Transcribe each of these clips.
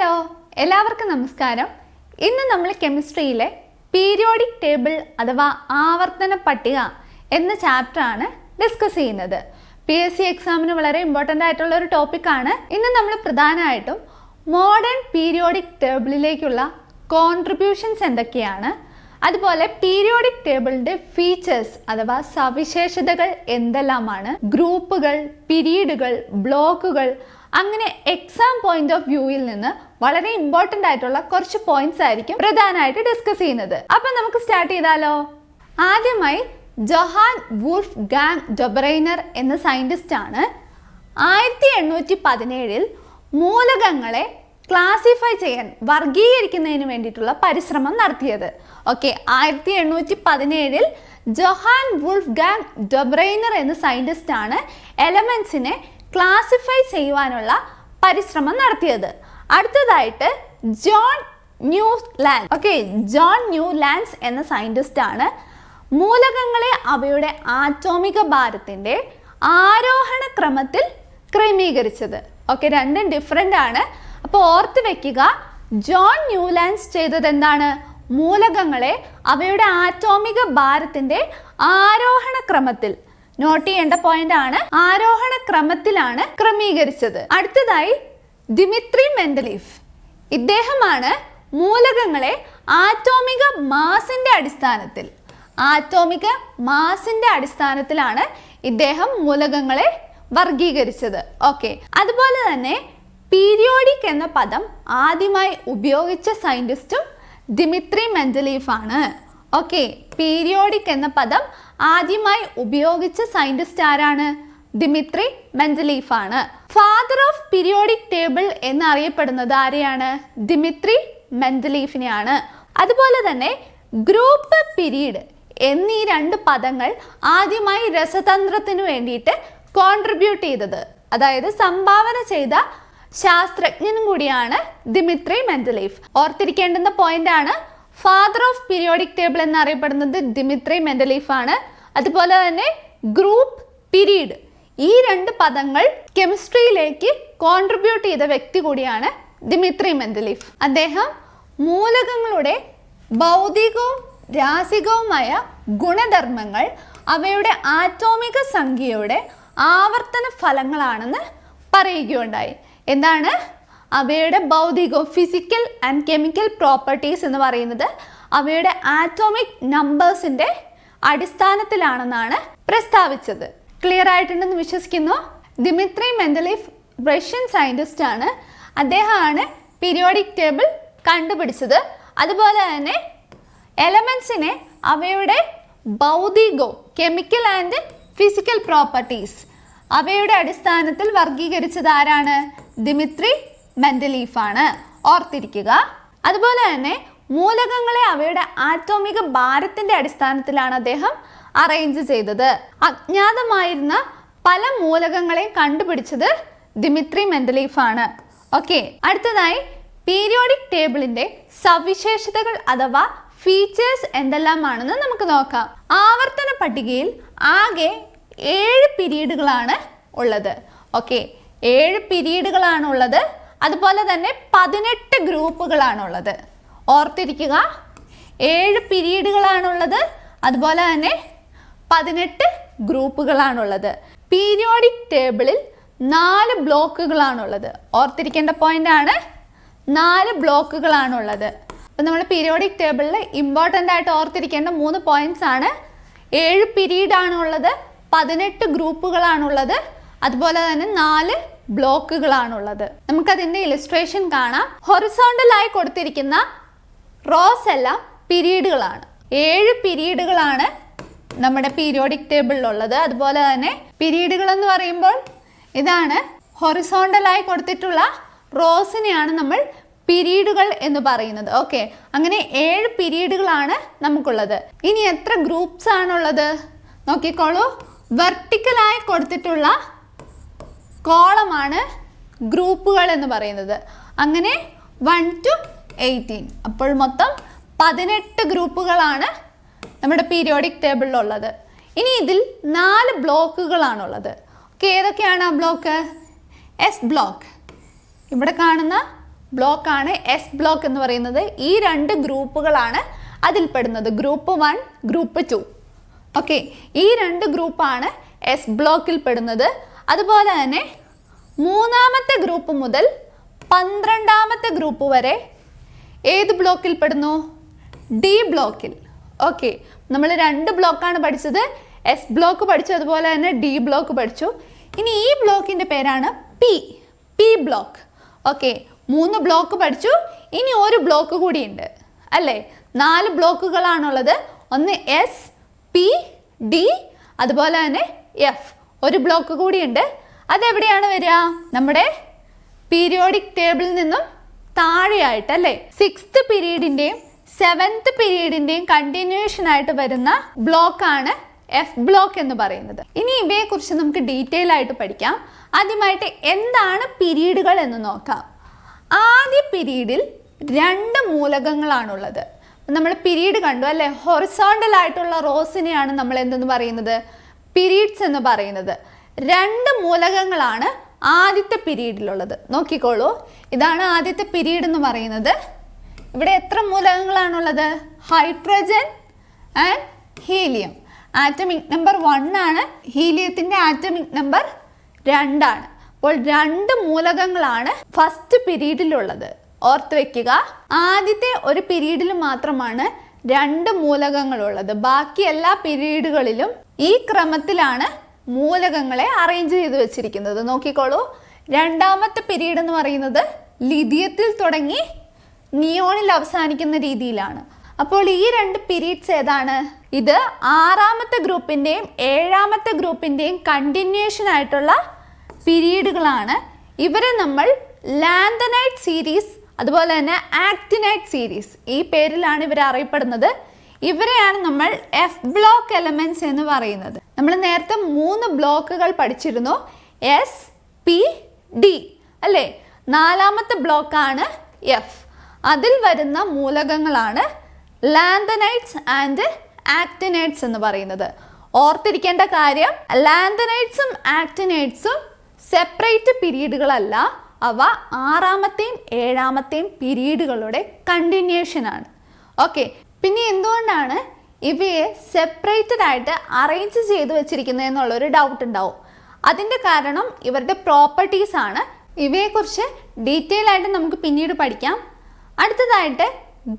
Hello എല്ലാവർക്കും നമസ്കാരം. ഇന്ന് നമ്മൾ കെമിസ്ട്രിയിലെ പീരിയോഡിക് ടേബിൾ അഥവാ ആവർത്തന പട്ടിക എന്ന ചാപ്റ്ററാണ് ഡിസ്കസ് ചെയ്യുന്നത്. പി എസ് സി എക്സാമിന് വളരെ ഇമ്പോർട്ടന്റ് ആയിട്ടുള്ള ഒരു ടോപ്പിക്കാണ് ഇന്ന് നമ്മൾ പ്രധാനമായിട്ടും മോഡേൺ പീരിയോഡിക് ടേബിളിലേക്കുള്ള കോൺട്രിബ്യൂഷൻസ് എന്തൊക്കെയാണ് അതുപോലെ പീരിയോഡിക് ടേബിളിന്റെ ഫീച്ചേഴ്സ് അഥവാ സവിശേഷതകൾ എന്തെല്ലാമാണ് ഗ്രൂപ്പുകൾ പിരീഡുകൾ ബ്ലോക്കുകൾ അങ്ങനെ എക്സാം പോയിന്റ് ഓഫ് വ്യൂവിൽ നിന്ന് വളരെ ഇമ്പോർട്ടന്റ് ആയിട്ടുള്ള കുറച്ച് പോയിന്റ്സ് ആയിരിക്കും പ്രധാനമായിട്ട് ഡിസ്കസ് ചെയ്യുന്നത്. അപ്പൊ നമുക്ക് സ്റ്റാർട്ട് ചെയ്താലോ? ആദ്യമായി ജൊഹാൻ വുൾഫ് ഗാങ് ഡൊബ്രൈനർ എന്ന സയന്റിസ്റ്റ് ആണ് ആയിരത്തി എണ്ണൂറ്റി പതിനേഴിൽ മൂലകങ്ങളെ ക്ലാസിഫൈ ചെയ്യാൻ വർഗീകരിക്കുന്നതിന് വേണ്ടിയിട്ടുള്ള പരിശ്രമം നടത്തിയത്. ഓക്കെ ആയിരത്തി എണ്ണൂറ്റി പതിനേഴിൽ ജൊഹാൻ വുൾഫ് ഗാങ് ഡൊബ്രൈനർ എന്ന സയന്റിസ്റ്റ് ആണ് എലമെന്റ്സിനെ ക്ലാസിഫൈ ചെയ്യുവാനുള്ള പരിശ്രമം നടത്തിയത്. അടുത്തതായിട്ട് John Newland okay John Newlands എന്ന സയന്റിസ്റ്റ് ആണ്. മൂലകങ്ങളെ അവയുടെ ആറ്റോമിക ഭാരത്തിന്റെ ആരോഹണ ക്രമത്തിൽ ക്രമീകരിച്ചത്. ഓക്കെ രണ്ടും ഡിഫറെന്റ് ആണ്. അപ്പോൾ ഓർത്ത് വെക്കുക ജോൺ ന്യൂലാൻഡ്സ് ചെയ്തത് എന്താണ്? മൂലകങ്ങളെ അവയുടെ ആറ്റോമിക ഭാരത്തിന്റെ ആരോഹണ ക്രമത്തിൽ നോട്ട് ചെയ്യേണ്ട പോയിന്റ് ആണ്. ആരോഹണ ക്രമത്തിലാണ് ക്രമീകരിച്ചത്. അടുത്തതായി ദിമിത്രി മെൻഡലീഫ് ഇദ്ദേഹമാണ് മൂലകങ്ങളെ ആറ്റോമിക മാസിന്റെ അടിസ്ഥാനത്തിൽ ആറ്റോമിക മാസിന്റെ അടിസ്ഥാനത്തിലാണ് ഇദ്ദേഹം മൂലകങ്ങളെ വർഗീകരിച്ചത് ഓക്കെ അതുപോലെ തന്നെ പീരിയോഡിക് എന്ന പദം ആദ്യമായി ഉപയോഗിച്ച സയന്റിസ്റ്റും ദിമിത്രി മെൻഡലീഫ് ആണ്. ഓക്കെ പീരിയോഡിക് എന്ന പദം ആദ്യമായി ഉപയോഗിച്ച സയന്റിസ്റ്റ് ആരാണ്? ദിമിത്രി മെൻഡലീഫ് ആണ് ഫാദർ ഓഫ് പീരിയോഡിക് ടേബിൾ എന്നറിയപ്പെടുന്നത് ആരെയാണ്? ദിമിത്രി മെൻഡലീഫിനെയാണ് അതുപോലെ തന്നെ ഗ്രൂപ്പ് പിരീഡ് എന്നീ രണ്ട് പദങ്ങൾ ആദ്യമായി രസതന്ത്രത്തിന് വേണ്ടിയിട്ട് കോൺട്രിബ്യൂട്ട് ചെയ്തത്. അതായത് സംഭാവന ചെയ്ത ശാസ്ത്രജ്ഞനും കൂടിയാണ് ദിമിത്രി മെൻഡലീഫ് ഓർത്തിരിക്കേണ്ടുന്ന പോയിന്റ് ആണ് ഫാദർ ഓഫ് പീരിയോഡിക് ടേബിൾ എന്നറിയപ്പെടുന്നത് ദിമിത്രി മെൻഡലീഫ് ആണ് അതുപോലെ തന്നെ ഗ്രൂപ്പ് പിരീഡ് ഈ രണ്ട് പദങ്ങൾ കെമിസ്ട്രിയിലേക്ക് കോൺട്രിബ്യൂട്ട് ചെയ്ത വ്യക്തി കൂടിയാണ് ദിമിത്രി മെൻഡലീഫ് അദ്ദേഹം മൂലകങ്ങളുടെ ഭൗതികവും രാസികവുമായ ഗുണധർമ്മങ്ങൾ അവയുടെ ആറ്റോമിക സംഖ്യയുടെ ആവർത്തന ഫലങ്ങളാണെന്ന് പറയുകയുണ്ടായി. എന്താണ്? അവയുടെ ഭൗതികവും ഫിസിക്കൽ ആൻഡ് കെമിക്കൽ പ്രോപ്പർട്ടീസ് എന്ന് പറയുന്നത് അവയുടെ ആറ്റോമിക് നമ്പേഴ്സിന്റെ അടിസ്ഥാനത്തിലാണെന്നാണ് പ്രസ്താവിച്ചത്. ക്ലിയർ ആയിട്ടുണ്ടെന്ന് വിശ്വസിക്കുന്നു? ദിമിത്രി മെന്റലിഫ് റഷ്യൻ സയന്റിസ്റ്റ് ആണ്. അദ്ദേഹമാണ് പീരിയോഡിക് ടേബിൾ കണ്ടുപിടിച്ചത്. അതുപോലെ തന്നെ എലമെന്റ്സിനെ അവയുടെ ഭൗതികവും കെമിക്കൽ ആൻഡ് ഫിസിക്കൽ പ്രോപ്പർട്ടീസ് അവയുടെ അടിസ്ഥാനത്തിൽ വർഗീകരിച്ചത് ആരാണ്? ദിമിത്രി മെൻഡലീഫ് ആണ്. ഓർത്തിരിക്കുക. അതുപോലെ തന്നെ മൂലകങ്ങളെ അവയുടെ ആറ്റോമിക ഭാരത്തിന്റെ അടിസ്ഥാനത്തിലാണ് അദ്ദേഹം അറേഞ്ച് ചെയ്തത്. അജ്ഞാതമായിരുന്ന പല മൂലകങ്ങളെയും കണ്ടുപിടിച്ചത് ദിമിത്രി മെൻഡലീഫ് ആണ്. ഓക്കെ അടുത്തതായി പീരിയോഡിക് ടേബിളിന്റെ സവിശേഷതകൾ അഥവാ ഫീച്ചേഴ്സ് എന്തെല്ലാമാണെന്ന് നമുക്ക് നോക്കാം. ആവർത്തന പട്ടികയിൽ ആകെ ഏഴ് പീരീഡുകളാണ് ഉള്ളത്. ഓക്കെ ഏഴ് പീരീഡുകളാണ് ഉള്ളത്. അതുപോലെ തന്നെ പതിനെട്ട് ഗ്രൂപ്പുകളാണുള്ളത്. ഓർത്തിരിക്കുക ഏഴ് പീരീഡുകളാണുള്ളത് അതുപോലെ തന്നെ പതിനെട്ട് ഗ്രൂപ്പുകളാണുള്ളത്. പീരിയോഡിക് ടേബിളിൽ നാല് ബ്ലോക്കുകളാണുള്ളത്. ഓർത്തിരിക്കേണ്ട പോയിന്റ് ആണ് നാല് ബ്ലോക്കുകളാണുള്ളത്. അപ്പം നമ്മൾ പീരിയോഡിക് ടേബിളിൽ ഇമ്പോർട്ടന്റ് ആയിട്ട് ഓർത്തിരിക്കേണ്ട മൂന്ന് പോയിന്റ്സ് ആണ്. ഏഴ് പീരീഡ് പതിനെട്ട് ഗ്രൂപ്പുകളാണുള്ളത് അതുപോലെ തന്നെ നാല് ബ്ലോക്കുകളാണുള്ളത്. നമുക്കതിന്റെ ഇലിസ്ട്രേഷൻ കാണാം. ഹൊറിസോണ്ടലായി കൊടുത്തിരിക്കുന്ന റോസ് എല്ലാം പീരീഡുകളാണ്. ഏഴ് പീരീഡുകളാണ് നമ്മുടെ പീരിയോഡിക് ടേബിളിലുള്ളത്. അതുപോലെ തന്നെ പീരീഡുകൾ എന്ന് പറയുമ്പോൾ ഇതാണ് ഹൊറിസോണ്ടലായി കൊടുത്തിട്ടുള്ള റോസിനെയാണ് നമ്മൾ പീരീഡുകൾ എന്ന് പറയുന്നത്. ഓക്കെ. അങ്ങനെ ഏഴ് പീരീഡുകളാണ് നമുക്കുള്ളത്. ഇനി എത്ര ഗ്രൂപ്പ്സ് ആണുള്ളത് നോക്കിക്കോളൂ. വെർട്ടിക്കലായി കൊടുത്തിട്ടുള്ള കോളമാണ് ഗ്രൂപ്പുകൾ എന്ന് പറയുന്നത്. അങ്ങനെ വൺ ടു എയ്റ്റീൻ അപ്പോൾ മൊത്തം പതിനെട്ട് ഗ്രൂപ്പുകളാണ് നമ്മുടെ പീരിയോഡിക് ടേബിളിലുള്ളത് ഇനി ഇതിൽ നാല് ബ്ലോക്കുകളാണുള്ളത്. ഓക്കെ ഏതൊക്കെയാണ് ആ ബ്ലോക്ക്? എസ് ബ്ലോക്ക് ഇവിടെ കാണുന്ന ബ്ലോക്കാണ് എസ് ബ്ലോക്ക് എന്ന് പറയുന്നത്. ഈ രണ്ട് ഗ്രൂപ്പുകളാണ് അതിൽപ്പെടുന്നത്. Group one group two okay ഈ രണ്ട് ഗ്രൂപ്പാണ് എസ് ബ്ലോക്കിൽ പെടുന്നത്. അതുപോലെ തന്നെ മൂന്നാമത്തെ ഗ്രൂപ്പ് മുതൽ പന്ത്രണ്ടാമത്തെ ഗ്രൂപ്പ് വരെ ഏത് ബ്ലോക്കിൽ പെടുന്നു? ഡി ബ്ലോക്കിൽ ഓക്കെ നമ്മൾ രണ്ട് ബ്ലോക്കാണ് പഠിച്ചത്. എസ് ബ്ലോക്ക് പഠിച്ചു അതുപോലെ തന്നെ ഡി ബ്ലോക്ക് പഠിച്ചു. ഇനി ഈ ബ്ലോക്കിന്റെ പേരാണ് പി പി ബ്ലോക്ക് ഓക്കെ മൂന്ന് ബ്ലോക്ക് പഠിച്ചു. ഇനി ഒരു ബ്ലോക്ക് കൂടിയുണ്ട് അല്ലേ? നാല് ബ്ലോക്കുകളാണുള്ളത് ഒന്ന് എസ് പി ഡി അതുപോലെ തന്നെ എഫ് ഒരു ബ്ലോക്ക് കൂടിയുണ്ട്. അതെവിടെയാണ് വരിക? നമ്മുടെ പീരിയോഡിക് ടേബിളിൽ നിന്നും താഴെയായിട്ട് അല്ലേ? സിക്സ്ത് പീരീഡിന്റെയും സെവൻത് പീരീഡിന്റെയും കണ്ടിന്യൂഷൻ ആയിട്ട് വരുന്ന ബ്ലോക്കാണ് എഫ് ബ്ലോക്ക് എന്ന് പറയുന്നത്. ഇനി ഇവയെക്കുറിച്ച് നമുക്ക് ഡീറ്റെയിൽ ആയിട്ട് പഠിക്കാം. ആദ്യമായിട്ട് എന്താണ് പിരീഡുകൾ എന്ന് നോക്കാം. ആദ്യ പിരീഡിൽ രണ്ട് മൂലകങ്ങളാണുള്ളത്. നമ്മൾ പിരീഡ് കണ്ടു അല്ലെ? ഹൊറിസോണ്ടൽ ആയിട്ടുള്ള റോസിനെയാണ് നമ്മൾ എന്തെന്ന് പറയുന്നത്? പീരീഡ്സ് എന്ന് പറയുന്നത്. രണ്ട് മൂലകങ്ങളാണ് ആദ്യത്തെ പിരീഡിലുള്ളത് നോക്കിക്കോളൂ. ഇതാണ് ആദ്യത്തെ പീരീഡ് എന്ന് പറയുന്നത്. ഇവിടെ എത്ര മൂലകങ്ങളാണുള്ളത്? Hydrogen and helium. Atomic number one ആണ്. ഹീലിയത്തിന്റെ ആറ്റമിക് നമ്പർ രണ്ടാണ് അപ്പോൾ രണ്ട് മൂലകങ്ങളാണ് ഫസ്റ്റ് പീരീഡിലുള്ളത് ഓർത്ത് വെക്കുക. ആദ്യത്തെ ഒരു പീരീഡിൽ മാത്രമാണ് രണ്ട് മൂലകങ്ങളുള്ളത്. ബാക്കി എല്ലാ പീരീഡുകളിലും ഈ ക്രമത്തിലാണ് മൂലകങ്ങളെ അറേഞ്ച് ചെയ്ത് വെച്ചിരിക്കുന്നത്. നോക്കിക്കോളൂ. രണ്ടാമത്തെ പീരീഡ് എന്ന് പറയുന്നത് ലിഥിയത്തിൽ തുടങ്ങി നിയോണിൽ അവസാനിക്കുന്ന രീതിയിലാണ്. അപ്പോൾ ഈ രണ്ട് പീരീഡ്സ് ഏതാണ്? ഇത് ആറാമത്തെ ഗ്രൂപ്പിന്റെയും ഏഴാമത്തെ ഗ്രൂപ്പിന്റെയും കണ്ടിന്യൂഷൻ ആയിട്ടുള്ള പീരീഡുകളാണ് ഇവരെ നമ്മൾ ലാന്തനൈറ്റ് സീരീസ് അതുപോലെ തന്നെ ആക്ടിനൈറ്റ് സീരീസ്. ഈ പേരിലാണ് ഇവർ അറിയപ്പെടുന്നത്. ഇവരെയാണ് നമ്മൾ എഫ് ബ്ലോക്ക് എലമെന്റ്സ് എന്ന് പറയുന്നത്. നമ്മൾ നേരത്തെ മൂന്ന് ബ്ലോക്കുകൾ പഠിച്ചിരുന്നു. എസ് പി ഡി അല്ലേ? നാലാമത്തെ ബ്ലോക്കാണ് എഫ് അതിൽ വരുന്ന മൂലകങ്ങളാണ് ലാന്തനൈറ്റ്സ് ആൻഡ് ആക്ടിനൈറ്റ്സ് എന്ന് പറയുന്നത്. ഓർത്തിരിക്കേണ്ട കാര്യം ലാന്തനൈറ്റ്സും ആക്ടിനൈറ്റ്സും സെപ്പറേറ്റ് പീരീഡുകളല്ല അവ ആറാമത്തെയും ഏഴാമത്തെയും പീരീഡുകളുടെ കണ്ടിന്യൂഷൻ ആണ്. ഓക്കെ പിന്നെ എന്തുകൊണ്ടാണ് ഇവയെ സെപ്പറേറ്റഡ് ആയിട്ട് അറേഞ്ച് ചെയ്ത് വെച്ചിരിക്കുന്നത് എന്നുള്ളൊരു ഡൗട്ട് ഉണ്ടാവും. അതിന്റെ കാരണം ഇവരുടെ പ്രോപ്പർട്ടീസ് ആണ്. ഇവയെക്കുറിച്ച് ഡീറ്റെയിൽ ആയിട്ട് നമുക്ക് പിന്നീട് പഠിക്കാം. അടുത്തതായിട്ട്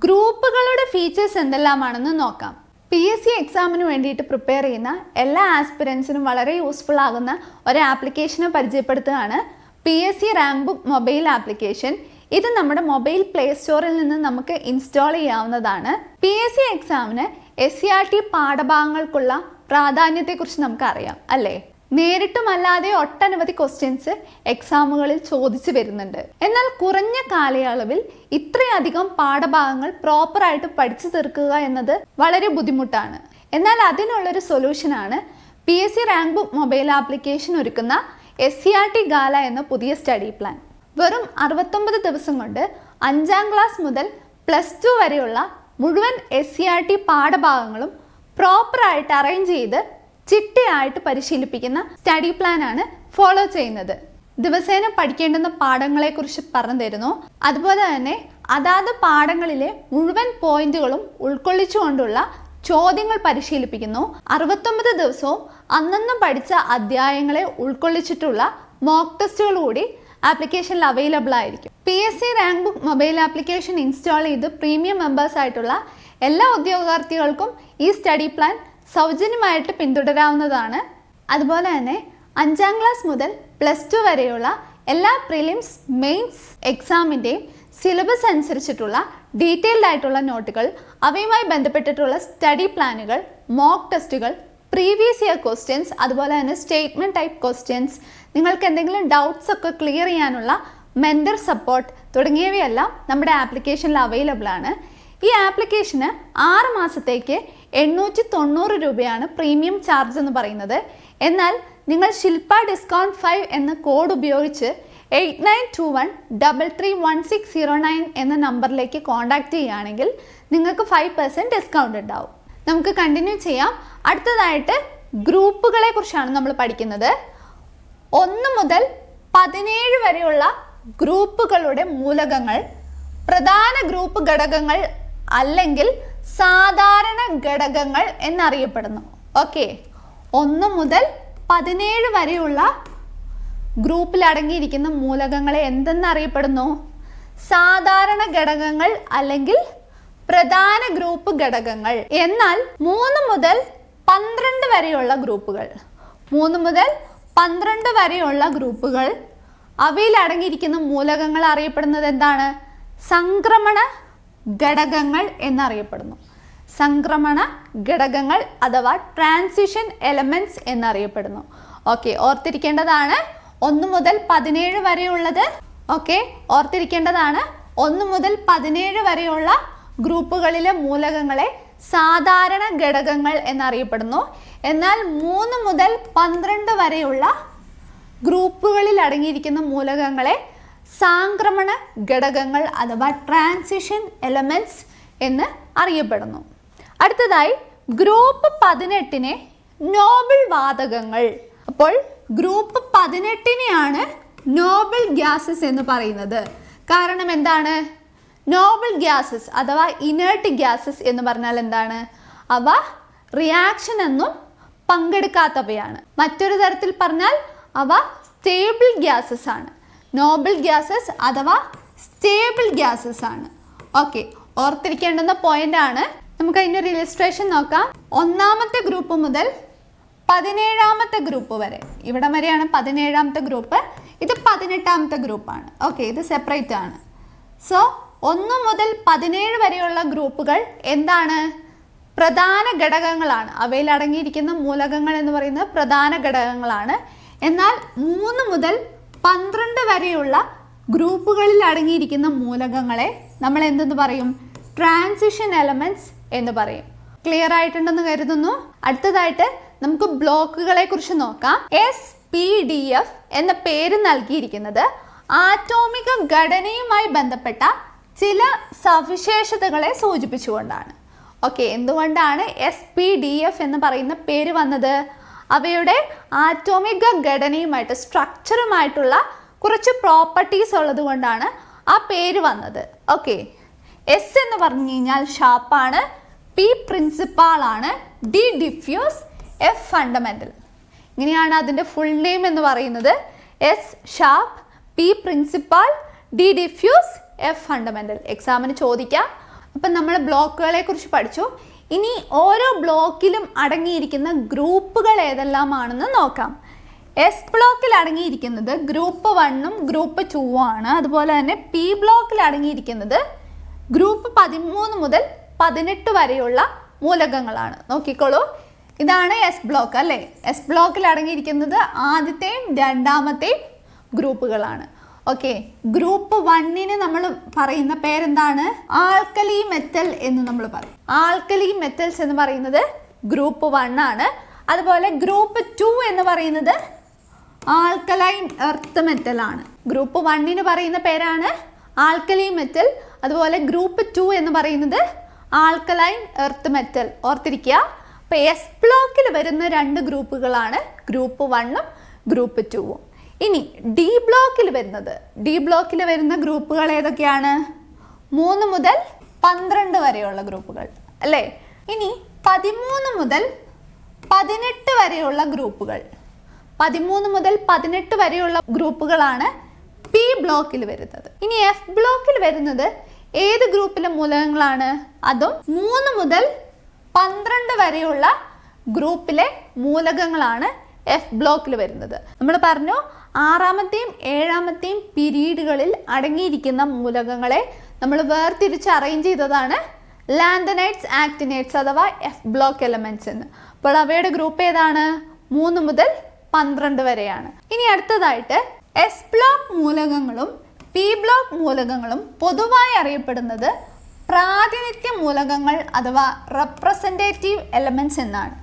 ഗ്രൂപ്പുകളുടെ ഫീച്ചേഴ്സ് എന്തെല്ലാമാണെന്ന് നോക്കാം. പി എസ് സി എക്സാമിന് വേണ്ടിയിട്ട് പ്രിപ്പയർ ചെയ്യുന്ന എല്ലാ ആസ്പിരൻസിനും വളരെ യൂസ്ഫുൾ ആകുന്ന ഒരു ആപ്ലിക്കേഷനെ പരിചയപ്പെടുത്തുകയാണ് P S C rank mobile application ഇത് നമ്മുടെ മൊബൈൽ പ്ലേ സ്റ്റോറിൽ നിന്ന് നമുക്ക് ഇൻസ്റ്റാൾ ചെയ്യാവുന്നതാണ്. പി എസ് സി എക്സാമിന് എസ് സി ആർ ടി പാഠഭാഗങ്ങൾക്കുള്ള പ്രാധാന്യത്തെക്കുറിച്ച് നമുക്കറിയാം അല്ലേ? നേരിട്ടുമല്ലാതെ ഒട്ടനവധി ക്വസ്റ്റ്യൻസ് എക്സാമുകളിൽ ചോദിച്ചു വരുന്നുണ്ട്. എന്നാൽ കുറഞ്ഞ കാലയളവിൽ ഇത്രയധികം പാഠഭാഗങ്ങൾ പ്രോപ്പറായിട്ട് പഠിച്ചു തീർക്കുക എന്നത് വളരെ ബുദ്ധിമുട്ടാണ്. എന്നാൽ അതിനുള്ളൊരു സൊല്യൂഷനാണ് P S C rank book mobile application ഒരുക്കുന്ന S C R T gala എന്ന പുതിയ സ്റ്റഡി പ്ലാൻ വെറും അറുപത്തൊമ്പത് ദിവസം കൊണ്ട് അഞ്ചാം ക്ലാസ് മുതൽ പ്ലസ് ടു വരെയുള്ള മുഴുവൻ എസ് സി ആർ ടി പാഠഭാഗങ്ങളും പ്രോപ്പറായിട്ട് അറേഞ്ച് ചെയ്ത് ചിട്ടയായിട്ട് പരിശീലിപ്പിക്കുന്ന സ്റ്റഡി പ്ലാനാണ് ഫോളോ ചെയ്യുന്നത്. ദിവസേന പഠിക്കേണ്ടുന്ന പാഠങ്ങളെക്കുറിച്ച് പറഞ്ഞു തരുന്നു അതുപോലെ തന്നെ അതാത് പാഠങ്ങളിലെ മുഴുവൻ പോയിന്റുകളും ഉൾക്കൊള്ളിച്ചുകൊണ്ടുള്ള ചോദ്യങ്ങൾ പരിശീലിപ്പിക്കുന്നു. അറുപത്തൊമ്പത് ദിവസവും അന്നന്ന് പഠിച്ച അധ്യായങ്ങളെ ഉൾക്കൊള്ളിച്ചിട്ടുള്ള മോക്ക് ടെസ്റ്റുകൾ കൂടി ആപ്ലിക്കേഷനിൽ അവൈലബിൾ ആയിരിക്കും. P S C rank book mobile application install ചെയ്ത് പ്രീമിയം മെമ്പേഴ്സ് ആയിട്ടുള്ള എല്ലാ ഉദ്യോഗാർത്ഥികൾക്കും ഈ സ്റ്റഡി പ്ലാൻ സൗജന്യമായിട്ട് പിന്തുടരാവുന്നതാണ്. അതുപോലെ തന്നെ അഞ്ചാം ക്ലാസ് മുതൽ പ്ലസ് ടു വരെയുള്ള എല്ലാ പ്രിലിംസ് മെയിൻസ് എക്സാമിന്റെയും സിലബസ് അനുസരിച്ചിട്ടുള്ള ഡീറ്റെയിൽഡ് ആയിട്ടുള്ള നോട്ടുകൾ അവയുമായി ബന്ധപ്പെട്ടിട്ടുള്ള സ്റ്റഡി പ്ലാനുകൾ മോക്ക് ടെസ്റ്റുകൾ പ്രീവിയസ് ഇയർ ക്വസ്റ്റ്യൻസ് അതുപോലെ തന്നെ സ്റ്റേറ്റ്മെന്റ് ടൈപ്പ് ക്വസ്റ്റ്യൻസ് നിങ്ങൾക്ക് എന്തെങ്കിലും ഡൗട്ട്സ് ഒക്കെ ക്ലിയർ ചെയ്യാനുള്ള മെന്റർ സപ്പോർട്ട് തുടങ്ങിയവയെല്ലാം നമ്മുടെ ആപ്ലിക്കേഷനിൽ അവൈലബിൾ ആണ്. ഈ ആപ്ലിക്കേഷന് ആറ് മാസത്തേക്ക് എണ്ണൂറ്റി തൊണ്ണൂറ് രൂപയാണ് പ്രീമിയം ചാർജ് എന്ന് പറയുന്നത്. എന്നാൽ നിങ്ങൾ ശില്പ ഡിസ്കൗണ്ട് ഫൈവ് എന്ന കോഡ് ഉപയോഗിച്ച് eight nine two one double three one six zero nine എന്ന നമ്പറിലേക്ക് കോൺടാക്റ്റ് ചെയ്യുകയാണെങ്കിൽ നിങ്ങൾക്ക് ഫൈവ് പെർസെന്റ് ഡിസ്കൗണ്ട് ഉണ്ടാവും. നമുക്ക് കണ്ടിന്യൂ ചെയ്യാം. അടുത്തതായിട്ട് ഗ്രൂപ്പുകളെ കുറിച്ചാണ് നമ്മൾ പഠിക്കുന്നത്. ഒന്ന് മുതൽ പതിനേഴ് വരെയുള്ള ഗ്രൂപ്പുകളുടെ മൂലകങ്ങൾ പ്രധാന ഗ്രൂപ്പ് ഘടകങ്ങൾ അല്ലെങ്കിൽ സാധാരണ ഘടകങ്ങൾ എന്നറിയപ്പെടുന്നു. ഓക്കെ ഒന്ന് മുതൽ പതിനേഴ് വരെയുള്ള ഗ്രൂപ്പിൽ അടങ്ങിയിരിക്കുന്ന മൂലകങ്ങളെ എന്തെന്നറിയപ്പെടുന്നു? സാധാരണ ഘടകങ്ങൾ അല്ലെങ്കിൽ പ്രധാന ഗ്രൂപ്പ് ഘടകങ്ങൾ. എന്നാൽ മൂന്ന് മുതൽ പന്ത്രണ്ട് വരെയുള്ള ഗ്രൂപ്പുകൾ. മൂന്ന് മുതൽ പന്ത്രണ്ട് വരെയുള്ള ഗ്രൂപ്പുകൾ. അവയിൽ അടങ്ങിയിരിക്കുന്ന മൂലകങ്ങൾ അറിയപ്പെടുന്നത് എന്താണ്? സംക്രമണ ഘടകങ്ങൾ എന്നറിയപ്പെടുന്നു. സംക്രമണ ഘടകങ്ങൾ അഥവാ ട്രാൻസിഷൻ എലമെന്റ്സ് എന്നറിയപ്പെടുന്നു. ഓക്കെ ഓർത്തിരിക്കേണ്ടതാണ് ഒന്ന് മുതൽ പതിനേഴ് വരെയുള്ളത്. ഓക്കെ ഓർത്തിരിക്കേണ്ടതാണ് ഒന്ന് മുതൽ പതിനേഴ് വരെയുള്ള ഗ്രൂപ്പുകളിലെ മൂലകങ്ങളെ സാധാരണ ഘടകങ്ങൾ എന്നറിയപ്പെടുന്നു. എന്നാൽ മൂന്ന് മുതൽ പന്ത്രണ്ട് വരെയുള്ള ഗ്രൂപ്പുകളിൽ അടങ്ങിയിരിക്കുന്ന മൂലകങ്ങളെ സാംക്രമണ ഘടകങ്ങൾ അഥവാ ട്രാൻസിഷൻ എലമെന്റ്സ് എന്ന് അറിയപ്പെടുന്നു. അടുത്തതായി ഗ്രൂപ്പ് പതിനെട്ടിനെ നോബിൾ വാതകങ്ങൾ. അപ്പോൾ ഗ്രൂപ്പ് പതിനെട്ടിനെയാണ് നോബിൾ ഗ്യാസസ് എന്ന് പറയുന്നത്. കാരണം എന്താണ്? നോബിൾ ഗ്യാസസ് അഥവാ ഇനേർട്ട് ഗ്യാസസ് എന്ന് പറഞ്ഞാൽ എന്താണ്? അവ റിയാക്ഷൻ എന്നും പങ്കെടുക്കാത്തവയാണ്. മറ്റൊരു തരത്തിൽ പറഞ്ഞാൽ അവ സ്റ്റേബിൾ ഗ്യാസസ് ആണ്. നോബിൾ ഗ്യാസസ് അഥവാ സ്റ്റേബിൾ ഗ്യാസസ് ആണ്. ഓക്കെ ഓർത്തിരിക്കേണ്ടുന്ന പോയിന്റ് ആണ്. നമുക്ക് അതിന്റെ ഒരു ഇലിസ്ട്രേഷൻ നോക്കാം. ഒന്നാമത്തെ ഗ്രൂപ്പ് മുതൽ പതിനേഴാമത്തെ ഗ്രൂപ്പ് വരെ. ഇവിടെ വരെയാണ് പതിനേഴാമത്തെ ഗ്രൂപ്പ് ഇത് പതിനെട്ടാമത്തെ ഗ്രൂപ്പാണ് ഓക്കെ ഇത് സെപ്പറേറ്റ് ആണ്. സോ ഒന്ന് മുതൽ പതിനേഴ് വരെയുള്ള ഗ്രൂപ്പുകൾ എന്താണ്? പ്രധാന ഘടകങ്ങളാണ്. അവയിൽ അടങ്ങിയിരിക്കുന്ന മൂലകങ്ങൾ എന്ന് പറയുന്നത് പ്രധാന ഘടകങ്ങളാണ്. എന്നാൽ മൂന്ന് മുതൽ പന്ത്രണ്ട് വരെയുള്ള ഗ്രൂപ്പുകളിൽ അടങ്ങിയിരിക്കുന്ന മൂലകങ്ങളെ നമ്മൾ എന്തെന്ന് പറയും? ട്രാൻസിഷൻ എലമെന്റ്സ് എന്ന് പറയും. ക്ലിയർ ആയിട്ടുണ്ടെന്ന് കരുതുന്നു. അടുത്തതായിട്ട് നമുക്ക് ബ്ലോക്കുകളെ കുറിച്ച് നോക്കാം. എസ് പി ഡി എഫ് എന്ന പേര് നൽകിയിരിക്കുന്നത് ആറ്റോമിക ഘടനയുമായി ബന്ധപ്പെട്ട ചില സവിശേഷതകളെ സൂചിപ്പിച്ചുകൊണ്ടാണ്. ഓക്കെ എന്തുകൊണ്ടാണ് എസ് പി ഡി എഫ് എന്ന് പറയുന്ന പേര് വന്നത്? അവയുടെ ആറ്റോമിക ഘടനയുമായിട്ട് സ്ട്രക്ചറുമായിട്ടുള്ള കുറച്ച് പ്രോപ്പർട്ടീസ് ഉള്ളത് കൊണ്ടാണ് ആ പേര് വന്നത്. ഓക്കെ എസ് എന്ന് പറഞ്ഞു കഴിഞ്ഞാൽ ഷാപ്പാണ് പി പ്രിൻസിപ്പാൾ ആണ് ഡി ഡിഫ്യൂസ് എഫ് ഫണ്ടമെന്റൽ ഇങ്ങനെയാണ് അതിന്റെ ഫുൾ നെയിം എന്ന് പറയുന്നത്. S sharp P principal D diffuse F fundamental എക്സാമിന് ചോദിക്കാം. അപ്പം നമ്മൾ ബ്ലോക്കുകളെ കുറിച്ച് പഠിച്ചു. ഇനി ഓരോ ബ്ലോക്കിലും അടങ്ങിയിരിക്കുന്ന ഗ്രൂപ്പുകൾ ഏതെല്ലാമാണെന്ന് നോക്കാം. എസ് ബ്ലോക്കിൽ അടങ്ങിയിരിക്കുന്നത് ഗ്രൂപ്പ് വണ്ണും ഗ്രൂപ്പ് ടൂ ആണ്. അതുപോലെ തന്നെ പി ബ്ലോക്കിൽ അടങ്ങിയിരിക്കുന്നത് ഗ്രൂപ്പ് പതിമൂന്ന് മുതൽ പതിനെട്ട് വരെയുള്ള മൂലകങ്ങളാണ്. നോക്കിക്കോളൂ. ഇതാണ് എസ് ബ്ലോക്ക് അല്ലേ? എസ് ബ്ലോക്കിൽ അടങ്ങിയിരിക്കുന്നത് ആദ്യത്തെയും രണ്ടാമത്തെയും ഗ്രൂപ്പുകളാണ്. ഓക്കെ ഗ്രൂപ്പ് വണ്ണിന് നമ്മൾ പറയുന്ന പേരെന്താണ്? ആൽക്കലി മെറ്റൽ എന്ന് നമ്മൾ പറയും. ആൽക്കലി മെറ്റൽസ് എന്ന് പറയുന്നത് ഗ്രൂപ്പ് വൺ ആണ്. അതുപോലെ ഗ്രൂപ്പ് ടു എന്ന് പറയുന്നത് ആൽക്കലൈൻ എർത്ത് മെറ്റൽ ആണ്. ഗ്രൂപ്പ് വണ്ണിന് പറയുന്ന പേരാണ് ആൽക്കലി മെറ്റൽ അതുപോലെ ഗ്രൂപ്പ് ടു എന്ന് പറയുന്നത് ആൽക്കലൈൻ എർത്ത് മെറ്റൽ ഓർത്തിരിക്കുക. അപ്പോൾ എസ് ബ്ലോക്കിൽ വരുന്ന രണ്ട് ഗ്രൂപ്പുകളാണ് ഗ്രൂപ്പ് വണ്ണും ഗ്രൂപ്പ് ടുവും ഇനി ഡി ബ്ലോക്കിൽ വരുന്നത്. ഡി ബ്ലോക്കിൽ വരുന്ന ഗ്രൂപ്പുകൾ ഏതൊക്കെയാണ്? മൂന്ന് മുതൽ പന്ത്രണ്ട് വരെയുള്ള ഗ്രൂപ്പുകൾ. അല്ലേ? ഇനി പതിമൂന്ന് മുതൽ പതിനെട്ട് വരെയുള്ള ഗ്രൂപ്പുകൾ. പതിമൂന്ന് മുതൽ പതിനെട്ട് വരെയുള്ള ഗ്രൂപ്പുകളാണ് പി ബ്ലോക്കിൽ വരുന്നത്. ഇനി എഫ് ബ്ലോക്കിൽ വരുന്നത് ഏത് ഗ്രൂപ്പിലെ മൂലകങ്ങളാണ്? അതും മൂന്ന് മുതൽ പന്ത്രണ്ട് വരെയുള്ള ഗ്രൂപ്പിലെ മൂലകങ്ങളാണ് എഫ് ബ്ലോക്കിൽ വരുന്നത്. നമ്മൾ പറഞ്ഞു ആറാമത്തെയും ഏഴാമത്തെയും പിരീഡുകളിൽ അടങ്ങിയിരിക്കുന്ന മൂലകങ്ങളെ നമ്മൾ വേർതിരിച്ച് അറേഞ്ച് ചെയ്തതാണ് ലാൻഡനൈറ്റ്സ് ആക്ടിനൈറ്റ്സ് അഥവാ എഫ് ബ്ലോക്ക് എലമെന്റ്സ് എന്ന്. അപ്പോൾ അവയുടെ ഗ്രൂപ്പ് ഏതാണ്? മൂന്ന് മുതൽ പന്ത്രണ്ട് വരെയാണ്. ഇനി അടുത്തതായിട്ട് എസ് ബ്ലോക്ക് മൂലകങ്ങളും പി ബ്ലോക്ക് മൂലകങ്ങളും പൊതുവായി അറിയപ്പെടുന്നത് പ്രാതിനിധ്യ മൂലകങ്ങൾ അഥവാ റെപ്രസെന്റേറ്റീവ് എലമെന്റ്സ് എന്നാണ്.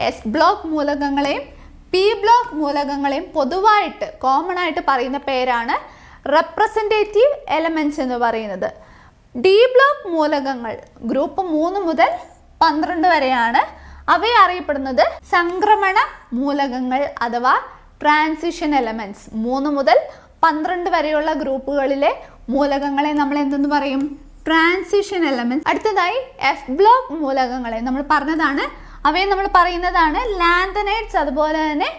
എസ് ബ്ലോക്ക് മൂലകങ്ങളെയും പി ബ്ലോക്ക് മൂലകങ്ങളെയും പൊതുവായിട്ട് കോമൺ ആയിട്ട് പറയുന്ന പേരാണ് റെപ്രസെന്റേറ്റീവ് എലമെന്റ്സ് എന്ന് പറയുന്നത്. ഡി ബ്ലോക്ക് മൂലകങ്ങൾ ഗ്രൂപ്പ് മൂന്ന് മുതൽ പന്ത്രണ്ട് വരെയാണ്. അവയെ അറിയപ്പെടുന്നത് സംക്രമണ മൂലകങ്ങൾ അഥവാ ട്രാൻസിഷൻ എലമെന്റ്സ് മൂന്ന് മുതൽ പന്ത്രണ്ട് വരെയുള്ള ഗ്രൂപ്പുകളിലെ മൂലകങ്ങളെ നമ്മൾ എന്തെന്ന് പറയും? ട്രാൻസിഷൻ എലമെന്റ്സ് അടുത്തതായി എഫ് ബ്ലോക്ക് മൂലകങ്ങളെ നമ്മൾ പറഞ്ഞതാണ് അവയെ നമ്മൾ പറയുന്നതാണ് ലാന്തനൈറ്റ്സ് അതുപോലെ തന്നെ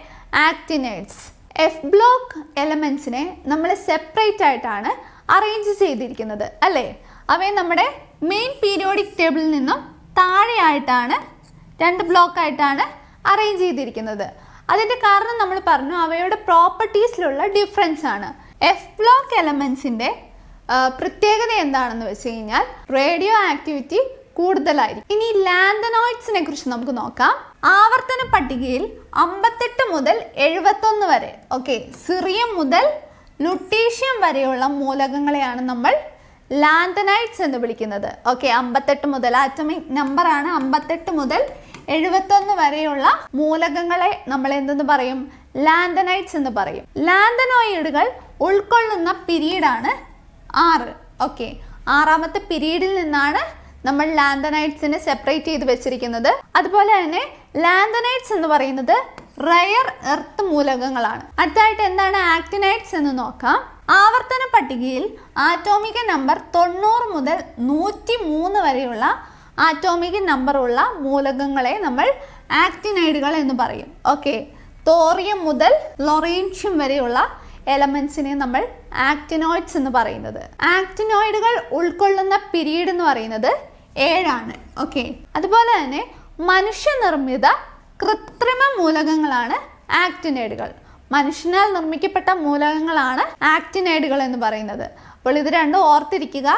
ആക്ടിനൈറ്റ്സ് എഫ് ബ്ലോക്ക് എലമെന്റ്സിനെ നമ്മൾ സെപ്പറേറ്റ് ആയിട്ടാണ് അറേഞ്ച് ചെയ്തിരിക്കുന്നത് അല്ലേ? അവയെ നമ്മുടെ മെയിൻ പീരിയോഡിക് ടേബിളിൽ നിന്നും താഴെയായിട്ടാണ് രണ്ട് ബ്ലോക്കായിട്ടാണ് അറേഞ്ച് ചെയ്തിരിക്കുന്നത്. അതിന്റെ കാരണം നമ്മൾ പറഞ്ഞു അവയുടെ പ്രോപ്പർട്ടീസിലുള്ള ഡിഫറൻസ് ആണ്. എഫ് ബ്ലോക്ക് എലമെന്റ്സിന്റെ പ്രത്യേകത എന്താണെന്ന് വെച്ച് കഴിഞ്ഞാൽ റേഡിയോ ആക്ടിവിറ്റി കൂടുതലായിരിക്കും. ഇനി ലാന്തനോയിഡ്സിനെ കുറിച്ച് നമുക്ക് നോക്കാം. ആവർത്തന പട്ടികയിൽ അമ്പത്തെട്ട് മുതൽ എഴുപത്തൊന്ന് വരെ ഓക്കെ സിറിയം മുതൽ ലുട്ടീഷ്യം വരെയുള്ള മൂലകങ്ങളെയാണ് നമ്മൾ ലാന്തനൈറ്റ്സ് എന്ന് വിളിക്കുന്നത്. ഓക്കെ അമ്പത്തെട്ട് മുതൽ ആറ്റമിക് നമ്പറാണ് അമ്പത്തെട്ട് മുതൽ എഴുപത്തൊന്ന് വരെയുള്ള മൂലകങ്ങളെ നമ്മൾ എന്തെന്ന് പറയും? ലാന്തനൈറ്റ്സ് എന്ന് പറയും. ലാന്തനോയിഡുകൾ ഉൾക്കൊള്ളുന്ന പിരീഡാണ് ആറ്. ഓക്കെ ആറാമത്തെ പിരീഡിൽ നിന്നാണ് നമ്മൾ ലാന്തനൈറ്റ്സിനെ സെപ്പറേറ്റ് ചെയ്ത് വെച്ചിരിക്കുന്നത്. അതുപോലെ തന്നെ ലാന്തനൈറ്റ്സ് എന്ന് പറയുന്നത് റയർ എർത്ത് മൂലകങ്ങളാണ്. അടുത്തായിട്ട് എന്താണ് ആക്ടിനൈറ്റ്സ് എന്ന് നോക്കാം. ആവർത്തന പട്ടികയിൽ ആറ്റോമിക നമ്പർ തൊണ്ണൂറ് മുതൽ നൂറ്റി മൂന്ന് വരെയുള്ള ആറ്റോമിക നമ്പറുള്ള മൂലകങ്ങളെ നമ്മൾ ആക്ടിനൈഡുകൾ എന്ന് പറയും. ഓക്കെ തോറിയം മുതൽ ലൊറേൻഷ്യം വരെയുള്ള എലമെന്റ്സിനെ നമ്മൾ ആക്ടിനോയിഡ്സ് എന്ന് പറയുന്നത്. ആക്ടിനോയിഡുകൾ ഉൾക്കൊള്ളുന്ന പിരീഡ് എന്ന് പറയുന്നത് ഏഴാണ്. ഓക്കെ അതുപോലെ തന്നെ മനുഷ്യനിർമ്മിത കൃത്രിമ മൂലകങ്ങളാണ് ആക്ടിനേഡുകൾ മനുഷ്യനാൽ നിർമ്മിക്കപ്പെട്ട മൂലകങ്ങളാണ് ആക്ടിനേഡുകൾ എന്ന് പറയുന്നത്. അപ്പോൾ ഇത് രണ്ടും ഓർത്തിരിക്കുക.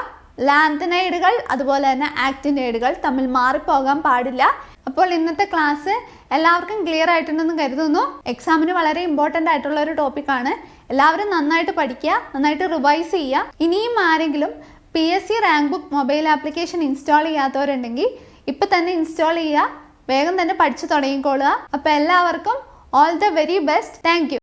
ലാന്തനൈഡുകൾ അതുപോലെ തന്നെ ആക്ടിനേഡുകൾ തമ്മിൽ മാറിപ്പോകാൻ പാടില്ല. അപ്പോൾ ഇന്നത്തെ ക്ലാസ് എല്ലാവർക്കും ക്ലിയർ ആയിട്ടുണ്ടെന്ന് കരുതുന്നു. എക്സാമിന് വളരെ ഇമ്പോർട്ടന്റ് ആയിട്ടുള്ള ഒരു ടോപ്പിക്കാണ് എല്ലാവരും നന്നായിട്ട് പഠിക്കുക നന്നായിട്ട് റിവൈസ് ചെയ്യുക. ഇനിയും ആരെങ്കിലും P S C rank book mobile application install ചെയ്യാത്തവരുണ്ടെങ്കിൽ ഇപ്പം തന്നെ ഇൻസ്റ്റാൾ ചെയ്യുക. വേഗം തന്നെ പഠിച്ചു തുടങ്ങിക്കോളുക. അപ്പോൾ എല്ലാവർക്കും all the very best thank